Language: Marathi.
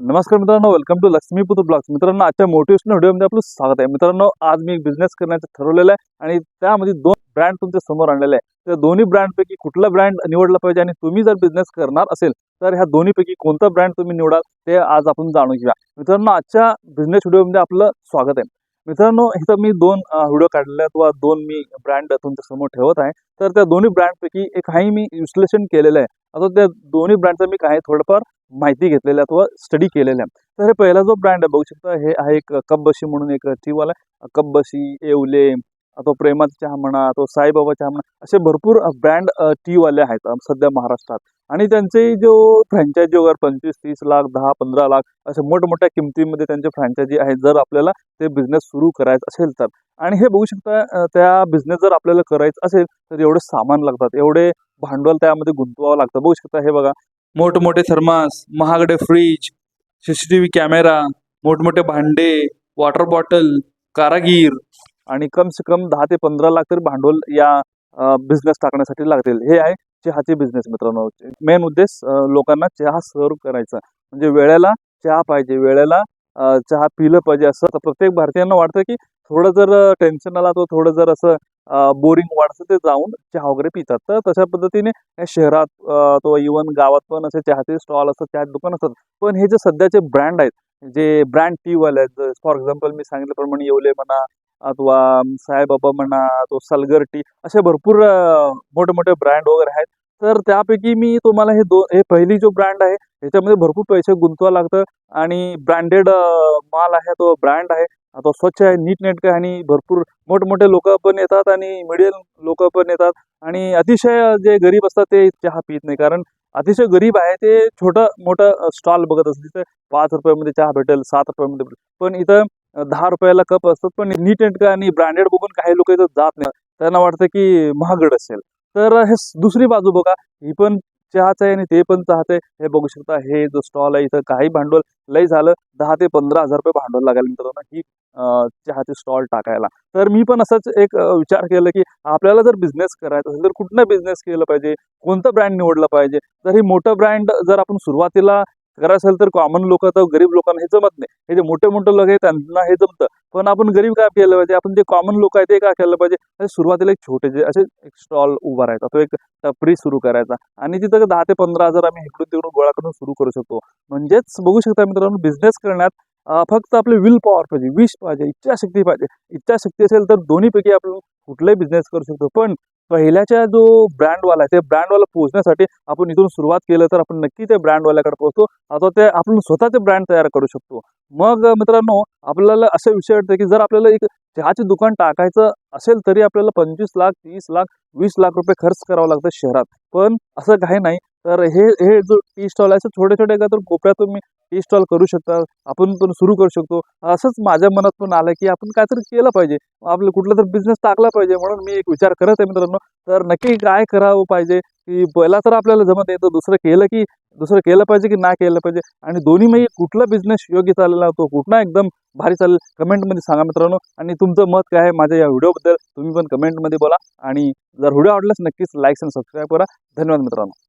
नमस्कार मित्रांनो वेलकम टू लक्ष्मीपुत्र ब्लॉग्स मित्रांनो आजच्या मोटिवेशनल व्हिडिओमध्ये आपलं स्वागत आहे. मित्रांनो आज मी एक बिझनेस करण्याचं ठरवलेलं आहे आणि त्यामध्ये दोन ब्रँड तुमच्यासमोर आणलेले आहे. त्या दोन्ही ब्रँडपैकी कुठला ब्रँड निवडला पाहिजे आणि तुम्ही जर बिझनेस करणार असेल तर ह्या दोन्हीपैकी कोणता ब्रँड तुम्ही निवडाल ते आज आपण जाणून घेऊया. मित्रांनो आजच्या बिझनेस व्हिडिओमध्ये आपलं स्वागत आहे. मित्रांनो इथं मी दोन व्हिडिओ काढलेले आहेत वा दोन मी ब्रँड तुमच्यासमोर ठेवत आहे. तर त्या दोन्ही ब्रँडपैकी एक काही मी विश्लेषण केलेलं आहे. आता त्या दोन्ही ब्रँडचं मी काही थोडंफार माहिती घेतलेल्या अथवा स्टडी केलेल्या. तर हे पहिला जो ब्रँड आहे बघू शकता हे आहे एक कब्बशी म्हणून एक टीवाला कब्बशी येवले तो प्रेमाचा चहा म्हणा तो साईबाबा चहा म्हणा असे भरपूर ब्रँड टीवाले आहेत सध्या महाराष्ट्रात. आणि त्यांचे जो फ्रँचायजी वगैरे पंचवीस तीस लाख दहा पंधरा लाख असे मोठमोठ्या किमतीमध्ये त्यांचे फ्रँचायजी आहेत जर आपल्याला ते बिझनेस सुरू करायचं असेल तर. आणि हे बघू शकता त्या बिझनेस जर आपल्याला करायचं असेल तर एवढे सामान लागतात. एवढे भांडवल त्यामध्ये गुंतवावं लागतं. बघू शकता हे बघा मोठमोठे थर्मास महागडे fridge C C T V camera मोठमोठे भांडे वॉटर बॉटल कारागीर आणि कम से कम दहा ते पंधरा लाख तरी भांडवल या बिझनेस टाकण्यासाठी लागतील. हे आहे चहाचे बिझनेस मित्रांनो. मेन उद्देश लोकांना चहा सर्व करायचा. म्हणजे वेळेला चहा पाहिजे. वेळेला चहा पिलं पाहिजे. असं तर प्रत्येक भारतीयांना वाटतं की थोडं जर टेन्शन आला तो थोडं जर असं बोरिंग वाटतं ते जाऊन चहा वगैरे पितात. तर तशा पद्धतीने शहरात तो इवन गावात पण असे चहाचे स्टॉल असतात चहा दुकान असतात. पण हे जे सध्याचे ब्रँड आहेत जे ब्रँड टीवाले आहेत फॉर एक्झाम्पल मी सांगितल्याप्रमाणे येवले म्हणा अथवा साईबाबा म्हणा तो सलगर टी असे भरपूर मोठे-मोठे ब्रँड वगैरे आहेत. तर त्यापैकी मी तुम्हाला हे दो हे पहिली जो ब्रँड आहे ह्याच्यामध्ये भरपूर पैसे गुंतवा लागतं आणि ब्रँडेड माल आहे तो ब्रँड आहे. तो स्वच्छ आहे नीटनेटकं आहे आणि भरपूर मोठमोठे लोक पण येतात आणि मिडियम लोक पण येतात. आणि अतिशय जे गरीब असतात ते चहा पित नाही. कारण अतिशय गरीब आहे ते छोटं मोठं स्टॉल बघत असतात. तिथे पाच रुपयामध्ये चहा भेटेल सात रुपयामध्ये भेटेल. पण इथं दहा रुपयाला कप असतात पण नीट नेटकं आणि ब्रँडेड बघून काही लोक इथं जात नाही. त्यांना वाटतं की महागड असेल. तर हे दुसरी बाजू बघा. ही पण चहाच आहे आणि ते पण चहाचं आहे. हे बघू शकता हे जो स्टॉल आहे इथं काही भांडवल लय झालं. दहा ते पंधरा हजार रुपये भांडवल लागेल मित्रांनो ही चहाचे स्टॉल टाकायला. तर मी पण असंच एक विचार केला की आपल्याला जर बिझनेस करायचा असेल तर कुठला बिझनेस केलं पाहिजे? कोणतं ब्रँड निवडलं पाहिजे? तर हे मोठं ब्रँड जर आपण सुरुवातीला खरं असेल तर कॉमन लोक तर गरीब लोकांना हे जमत नाही. हे जे मोठे मोठे लोक आहेत त्यांना हे जमतं. पण आपण गरीब काय केलं पाहिजे? आपण जे कॉमन लोक आहेत ते काय केलं पाहिजे? असे सुरुवातीला एक छोटे जे असे एक स्टॉल उभा राहायचा. तो एक टपरी सुरू करायचा. आणि तिथं दहा ते पंधरा हजार आम्ही इकडून तिकडून गोळा करून सुरू करू शकतो. म्हणजेच बघू शकता मित्रांनो बिझनेस करण्यात फक्त आपले विल पॉवर पाहिजे विश पाहिजे इच्छाशक्ती पाहिजे. इच्छाशक्ती असेल तर दोन्हीपैकी आपण कुठलाही बिझनेस करू शकतो. पण पहिल्याच्या जो ब्रँडवाला आहे त्या ब्रँडवाला पोहोचण्यासाठी आपण इथून सुरुवात केलं तर आपण नक्की त्या ब्रँडवाल्याकडे पोहोचतो. आता ते आपण स्वतःचे ब्रँड तयार करू शकतो. मग मित्रांनो आपल्याला असं विषय वाटतं की जर आपल्याला एक चहाचे दुकान टाकायचं असेल तरी आपल्याला पंचवीस लाख तीस लाख वीस लाख रुपये खर्च करावं लागतं शहरात. पण असं काही नाही. तर हे हे जो टी स्टॉल आहे छोटे छोटे का तर कोपऱ्यात तुम्ही टी स्टॉल करू शकता आपण पण सुरू करू शकतो. असंच माझ्या मनात पण आलं की आपण काहीतरी केलं पाहिजे. आपलं कुठला तर बिझनेस टाकला पाहिजे म्हणून मी एक विचार करत आहे मित्रांनो. तर नक्की काय करावं पाहिजे? की पहिला तर आपल्याला जमत येतं दुसरं केलं की दुसरं केलं पाहिजे की नाही केलं पाहिजे? आणि दोन्हीमध्ये कुठला बिझनेस योग्य चाललेला होतो कुठला एकदम भारी चालेल कमेंटमध्ये सांगा मित्रांनो. आणि तुमचं मत काय आहे माझ्या या व्हिडिओबद्दल तुम्ही पण कमेंटमध्ये बोला. आणि जर व्हिडिओ आवडल्यास नक्कीच लाईक्स आणि सबस्क्राईब करा. धन्यवाद मित्रांनो.